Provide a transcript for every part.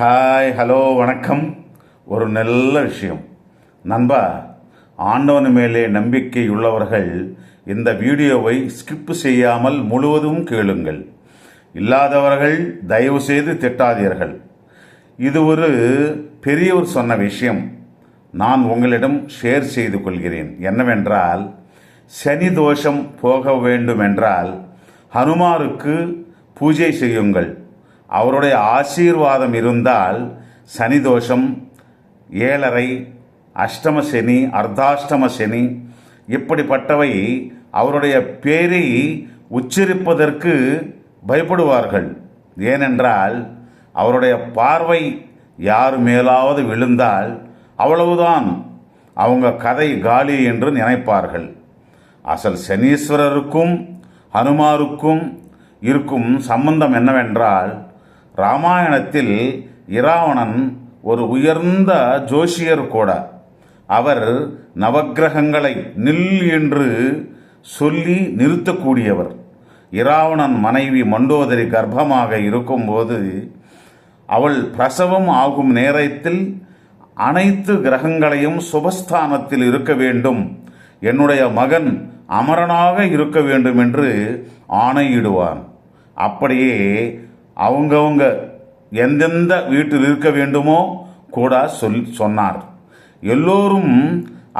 Hi hello வணக்கம். ஒரு நல்ல விஷயம். நண்பா ஆண்டவன் மேலே நம்பிக்கை உள்ளவர்கள் இந்த வீடியோவை ஸ்கிப் செய்யாமல் முழுவதும் கேளுங்கள். இல்லாதவர்கள் தயவு செய்து திட்டாதீர்கள். இது ஒரு பெரியவர் சொன்ன விஷயம். நான் உங்களிடம் ஷேர் செய்து கொள்கிறேன். என்னவென்றால் சனி தோஷம் போக வேண்டுமென்றால் ஹனுமாருக்கு பூஜை செய்யுங்கள். அவருடைய ஆசீர்வாதம் இருந்தால் சனி தோஷம் ஏழரை அஷ்டம சனி அர்த்தாஷ்டம சனி இப்படிப்பட்டவை அவருடைய பேரை உச்சரிப்பதற்கு பயப்படுவார்கள். ஏனென்றால் அவருடைய பார்வை யார் மேலாவது விழுந்தால் அவ்வளவுதான் அவங்க கதை காலி என்று நினைப்பார்கள். அசல் சனீஸ்வரருக்கும் ஹனுமாருக்கும் இருக்கும் சம்பந்தம் என்னவென்றால் ராமாயணத்தில் இராவணன் ஒரு உயர்ந்த ஜோஷியர் கூட. அவர் நவக்கிரகங்களை நில் என்று சொல்லி நிறுத்தக்கூடியவர். இராவணன் மனைவி மண்டோதரி கர்ப்பமாக இருக்கும்போது அவள் பிரசவம் ஆகும் நேரத்தில் அனைத்து கிரகங்களையும் சுபஸ்தானத்தில் இருக்க வேண்டும். என்னுடைய மகன் அமரனாக இருக்க வேண்டும் என்று ஆணையிடுவான். அப்படியே அவங்கவுங்க எந்தெந்த வீட்டில் இருக்க வேண்டுமோ கூட சொல் சொன்னார். எல்லோரும்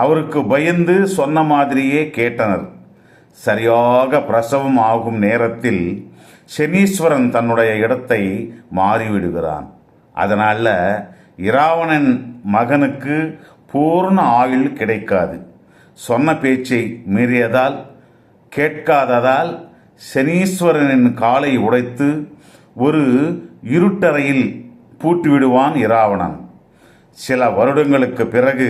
அவருக்கு பயந்து சொன்ன மாதிரியே கேட்டனர். சரியாக பிரசவம் ஆகும் நேரத்தில் சனீஸ்வரன் தன்னுடைய இடத்தை மாறிவிடுகிறான். அதனால் இராவணன் மகனுக்கு பூர்ண ஆயுள் கிடைக்காது. சொன்ன பேச்சை மீறியதால் கேட்காததால் சனீஸ்வரனின் காலை உடைத்து ஒரு இருட்டறையில் பூட்டிவிடுவான் இராவணன். சில வருடங்களுக்கு பிறகு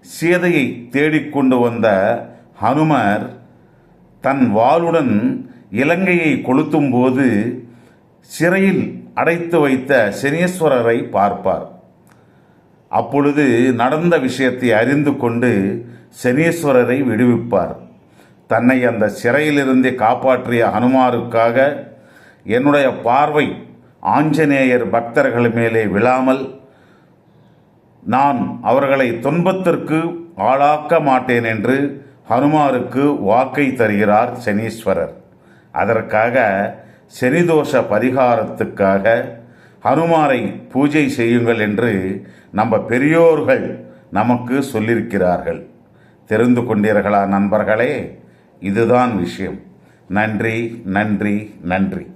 சீதையை தேடிக்கொண்டு வந்த ஹனுமர் தன் வாளுடன் இலங்கையை கொளுத்தும்போது சிறையில் அடைத்து வைத்த சனீஸ்வரரை பார்ப்பார். அப்பொழுது நடந்த விஷயத்தை அறிந்து கொண்டு சனீஸ்வரரை விடுவிப்பார். தன்னை அந்த சிறையிலிருந்தே காப்பாற்றிய ஹனுமாருக்காக என்னுடைய பார்வை ஆஞ்சநேயர் பக்தர்கள் மேலே விழாமல் நான் அவர்களை துன்பத்திற்கு ஆளாக்க மாட்டேன் என்று ஹனுமாருக்கு வாக்கை தருகிறார் சனீஸ்வரர். அதற்காக சனிதோஷ பரிகாரத்துக்காக ஹனுமாரை பூஜை செய்யுங்கள் என்று நம்ம பெரியோர்கள் நமக்கு சொல்லியிருக்கிறார்கள். தெரிந்து கொண்டீர்களா நண்பர்களே? இதுதான் விஷயம். நன்றி நன்றி நன்றி.